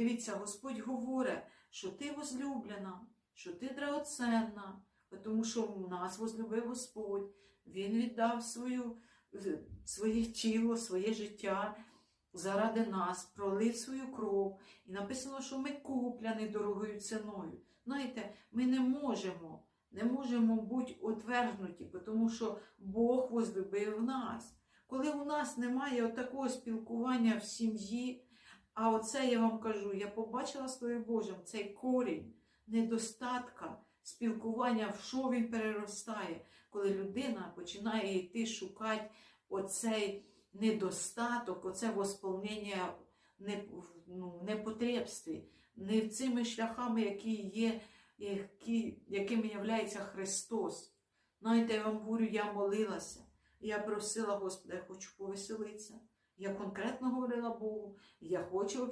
дивіться, Господь говорить, що ти возлюблена, що ти драгоценна, тому що в нас возлюбив Господь. Він віддав свою, своє тіло, своє життя заради нас, пролив свою кров. І написано, що ми купляні дорогою ціною. Знаєте, ми не можемо, не можемо бути отвергнуті, тому що Бог возлюбив нас. Коли у нас немає такого спілкування в сім'ї, а оце я вам кажу, я побачила Слові Божим, цей корінь недостатка спілкування, в що він переростає, коли людина починає йти шукати оцей недостаток, оце восполнення не, ну, непотребстві, не цими шляхами, які є, які, якими являється Христос. Знаєте, я вам говорю, я молилася, я просила Господа, я хочу повеселитися. Я конкретно говорила я хочу